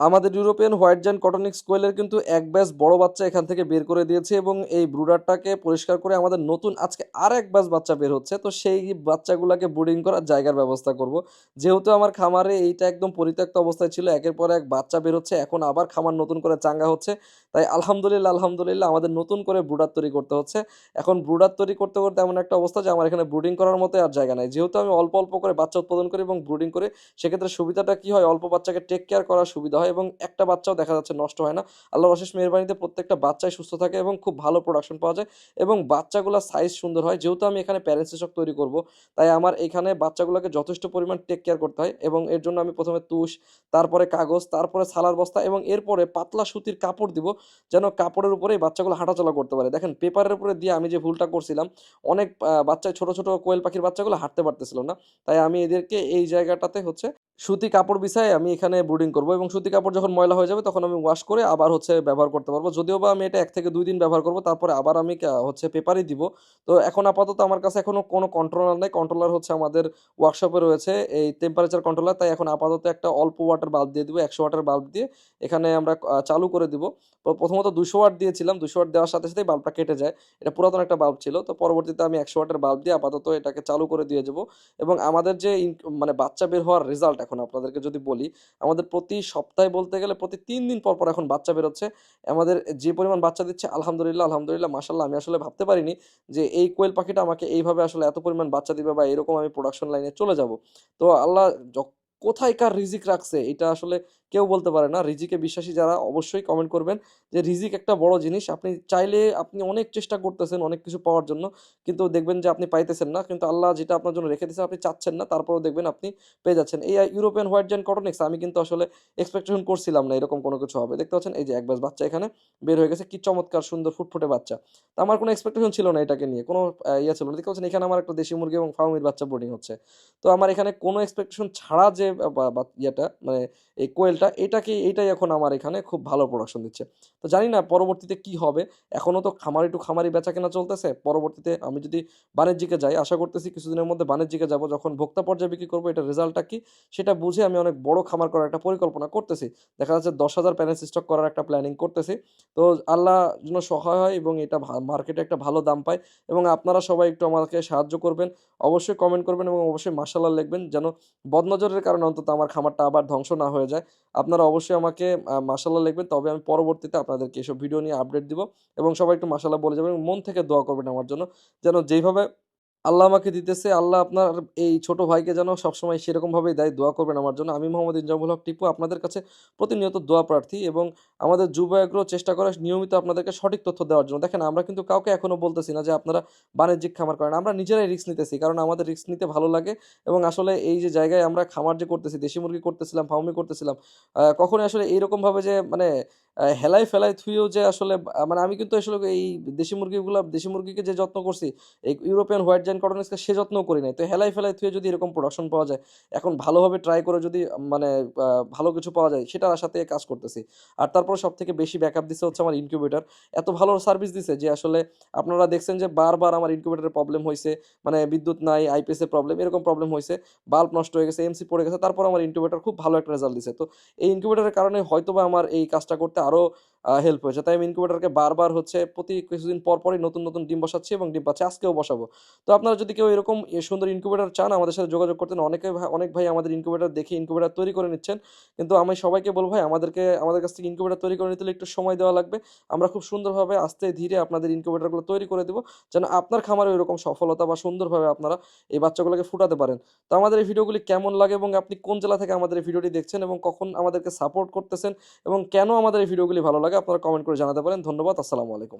আমাদের European white giant কটনিক্স কোয়েলের কিন্তু এক ব্যাস বড় বাচ্চা এখান থেকে বের করে দিয়েছে এবং এই ব্রুডারটাকে পরিষ্কার করে আমাদের নতুন আজকে আর এক ব্যাস বাচ্চা বের হচ্ছে। তো সেই বাচ্চাগুলোকে ব্রুডিং করার জায়গার ব্যবস্থা করব। যেহেতু আমার খামারে এইটা একদম পরিত্যক্ত অবস্থায় ছিল, একের পর এক বাচ্চা বের হচ্ছে, এখন আবার খামার নতুন করে চাঙ্গা হচ্ছে। তাই আলহামদুলিল্লাহ আলহামদুলিল্লাহ আমাদের নতুন করে ব্রুডার তৈরি করতে হচ্ছে। এখন ব্রুডার তৈরি করতে করতে এমন একটা অবস্থা যে আমার এখানে ব্রুডিং করার মতো আর জায়গা নাই। যেহেতু আমি অল্প অল্প করে বাচ্চা উৎপাদন করি এবং ব্রুডিং করি, সেক্ষেত্রে সুবিধাটা কি হয়? অল্প বাচ্চাকে টেক কেয়ার করার সুবিধা হয়। এবং একটা বাচ্চাও দেখা যাচ্ছে নষ্ট হয় না। আল্লাহ অশেষ মেহরবানিতে প্রত্যেকটা বাচ্চাই সুস্থ থাকে এবং খুব ভালো প্রোডাকশন পাওয়া যায় এবং বাচ্চাগুলোর সাইজ সুন্দর হয়। যেহেতু আমি এখানে প্যারেন্টস স্টক তৈরি করব, তাই আমার এখানে বাচ্চাগুলোকে যথেষ্ট পরিমাণ টেক কেয়ার করতে হয় এবং এর জন্য আমি প্রথমে তুষ, তারপরে কাগজ, তারপরে সালার বস্তা এবং এরপরে পাতলা সুতির কাপড় দিব যেন কাপড়ের উপরে এই বাচ্চাগুলো হাঁটাচলা করতে পারে। দেখেন পেপারের উপরে দিয়ে আমি যে ভুলটা করছিলাম, অনেক বাচ্চা ছোট ছোট কোয়েল পাখির বাচ্চাগুলো হাঁটতে পারতেছিল না। তাই আমি এদেরকে এই জায়গাটাতে হচ্ছে সুতি কাপড় বিছায় আমি এখানে ব্রুডিং করব এবং সুতি কাপড় যখন ময়লা হয়ে যাবে তখন আমি ওয়াশ করে আবার হচ্ছে ব্যবহার করতে পারব। যদিও বা আমি এটা এক থেকে দুই দিন ব্যবহার করব, তারপরে আবার আমি হচ্ছে পেপারই দিব। তো এখন আপাতত আমার কাছে এখনও কোনো কন্ট্রোলার নেই। কন্ট্রোলার হচ্ছে আমাদের ওয়ার্কশপে রয়েছে এই টেম্পারেচার কন্ট্রোলার তাই এখন আপাতত একটা অল্প ওয়াটার বাল্ব দিয়ে দিব, একশো ওয়াটার বাল্ব দিয়ে। এখানে আমরা চালু করে দিব। প্রথমত দুশো ওয়াট দিয়েছিলাম দুশো ওয়াট দেওয়ার সাথে সাথেই বাল্বটা কেটে যায়। এটা পুরাতন একটা বাল্ব ছিল, তো পরবর্তীতে আমি একশো ওয়াটের বাল্ব দিয়ে আপাতত এটাকে চালু করে দিয়ে যাব। এবং আমাদের যে মানে বাচ্চা বের হওয়ার রেজাল্ট এখন আপনাদেরকে যদি বলি, আমাদের প্রতি সপ্তাহে বলতে গেলে প্রতি তিন দিন পর পর এখন বাচ্চা বেরোচ্ছে। আমাদের যে পরিমাণ বাচ্চা দিচ্ছে, আলহামদুলিল্লাহ আলহামদুলিল্লাহ মাসাল্লাহ আমি আসলে ভাবতে পারিনি যে এই কোয়েল পাখিটা আমাকে এইভাবে আসলে এত পরিমাণ বাচ্চা দিবে বা এরকম আমি প্রোডাকশন লাইনে চলে যাব। তো আল্লাহ কোথায় কার রিজিক রাখছে, এটা আসলে কেউ বলতে পারে না। রিজিকে বিশ্বাসী যারা, অবশ্যই কমেন্ট করবেন যে রিজিক একটা বড় জিনিস। আপনি চাইলে আপনি অনেক চেষ্টা করতেছেন অনেক কিছু পাওয়ার জন্য, কিন্তু দেখবেন যে আপনি পাইতেছেন না। কিন্তু আল্লাহ যেটা আপনার জন্য রেখে দিয়েছে আপনি চাচ্ছেন না। তারপরেও দেখবেন আপনি পেয়ে যাচ্ছেন। এই ইউরোপিয়ান হোয়াইট জেন কটনিক্স আমি কিন্তু আসলে এক্সপেকটেশন করছিলাম না এরকম কোনো কিছু হবে। দেখতে পাচ্ছেন, এই যে এক ব্যাস বাচ্চা এখানে বের হয়ে গেছে। কি চমৎকার, সুন্দর, ফুটফুটে বাচ্চা। তো আমার কোনো এক্সপেকটেশন ছিল না এটাকে নিয়ে। কোনো ইয়ে ছিল না। দেখতে পাচ্ছেন, এখানে আমার একটা দেশি মুরগি এবং ফার্মির বাচ্চা বোর্ডিং হচ্ছে। তো আমার এখানে কোনো এক্সপেকটেশন ছাড়া যে ইয়েটা মানে এই কোয়েলটা এটাকে, এটাই এখন আমার এখানে খুব ভালো প্রোডাকশন দিচ্ছে। তো জানি না পরবর্তীতে কি হবে। এখনও তো খামারি টু খামারি বেচা কেনা চলতেছে। পরবর্তীতে আমি যদি বাণিজ্যিকে যাই, আশা করতেছি কিছুদিনের মধ্যে বাণিজ্যিকে যাব। যখন ভোক্তা পর্যায়ে বিক্রি করব এটা রেজাল্টটা কি, সেটা বুঝে আমি অনেক বড় খামার করার একটা পরিকল্পনা করতেছি। দেখা যাচ্ছে দশ হাজার প্যানেল স্টক করার একটা প্ল্যানিং করতেছি। তো আল্লাহ যেন সহায় হয় এবং এটা মার্কেটে একটা ভালো দাম পায় এবং আপনারা সবাই একটু আমাকে সাহায্য করবেন। অবশ্যই কমেন্ট করবেন এবং অবশ্যই মাসাল্লাহ লিখবেন যেন বদনজরের কারণে অন্তত আমার খামারটা আবার ধ্বংস না হয়ে যায়। আপনারা অবশ্যই আমাকে মাসাল্লাহ লিখবেন। তবে আমি পরবর্তীতে আপনাদেরকে এসব ভিডিও নিয়ে আপডেট দিব এবং সবাই একটু মাসাল্লাহ বলে যাবেন মন থেকে দোয়া করবেন আমার জন্য। যেন যেইভাবে আল্লাহ আমাকে দিতেছে, আল্লাহ আপনার এই ছোট ভাইকে যেন সবসময় সেরকমভাবেই দেয়, দোয়া করবেন আমার জন্য। আমি মোহাম্মদ ইনজামুল হক টিপু, আপনাদের কাছে প্রতিনিয়ত দোয়া প্রার্থী এবং আমাদের যুব আগ্রহ চেষ্টা করে নিয়মিত আপনাদেরকে সঠিক তথ্য দেওয়ার জন্য। দেখেন, আমরা কিন্তু কাউকে এখনও বলতেছি না যে আপনারা বাণিজ্যিক খামার করেন, আমরা নিজেরাই রিস্ক নিতেছি কারণ আমাদের রিস্ক নিতে ভালো লাগে এবং আসলে এই যে জায়গায় আমরা খামার যে করতেছি, দেশি মুরগি করতেছিলাম, ফার্মি করতেছিলাম কখনোই আসলে এইরকমভাবে যে মানে হেলাই ফেলাই থুয়েও যে আসলে মানে আমি কিন্তু আসলে এই দেশি মুরগিগুলো, দেশি মুরগিকে যে যত্ন করছি, এই ইউরোপিয়ান হোয়াইট জাইন কটনিক্সকে সে যত্নও করি নাই। তো হেলাই ফেলাই থুয়ে যদি এরকম প্রোডাকশন পাওয়া যায়, এখন ভালোভাবে ট্রাই করে যদি মানে ভালো কিছু পাওয়া যায়, সেটার আশাতে কাজ করতেছি। আর তারপর সব থেকে বেশি ব্যাকআপ দিচ্ছে হচ্ছে আমার ইনকিউবেটর এত ভালো সার্ভিস দিছে যে আসলে আপনারা দেখছেন যে বারবার আমার ইনকিউবেটরের প্রবলেম হয়েছে মানে বিদ্যুৎ নাই আইপিএসের প্রবলেম এরকম প্রবলেম হয়েছে বাল্ব নষ্ট হয়ে গেছে এমসি পড়ে গেছে, তারপর আমার ইনকিউবেটর খুব ভালো একটা রেজাল্ট দিছে। তো এই ইনকিউবেটরের কারণে হয়তোবা আমার এই কাজটা করতে আরও হেল্প হয়েছে। তাই আমি ইনকিউবেটরকে বারবার হচ্ছে প্রতি কিছুদিন পর পরই নতুন নতুন ডিম বসাচ্ছি এবং ডিম পাচ্ছি, আজকেও বসাবো। তো আপনারা যদি কেউ এরকম সুন্দর ইনকিউবেটর চান, আমাদের সাথে যোগাযোগ করতেন। অনেকে অনেক ভাই আমাদের ইনকিউবেটর দেখে ইনকিউবেটর তৈরি করে নিচ্ছেন। কিন্তু আমি সবাইকে বলব, ভাই, আমাদেরকে, আমাদের কাছ থেকে ইনকিউবেটর তৈরি করে নিতে একটু সময় দেওয়া লাগবে। আমরা খুব সুন্দরভাবে আস্তে ধীরে আপনাদের ইনকিউবেটরগুলো তৈরি করে দেবো, যেন আপনার খামারে এরকম সফলতা বা সুন্দরভাবে আপনারা এই বাচ্চাগুলোকে ফুটাতে পারেন। তো আমাদের এই ভিডিওগুলি কেমন লাগে এবং আপনি কোন জেলা থেকে আমাদের এই ভিডিওটি দেখছেন এবং কখন আমাদেরকে সাপোর্ট করতেছেন এবং কেন আমাদের এই ভিডিওগুলি ভালো আপনারা কমেন্ট করে জানাতে পারেন। ধন্যবাদ আসসালামু আলাইকুম।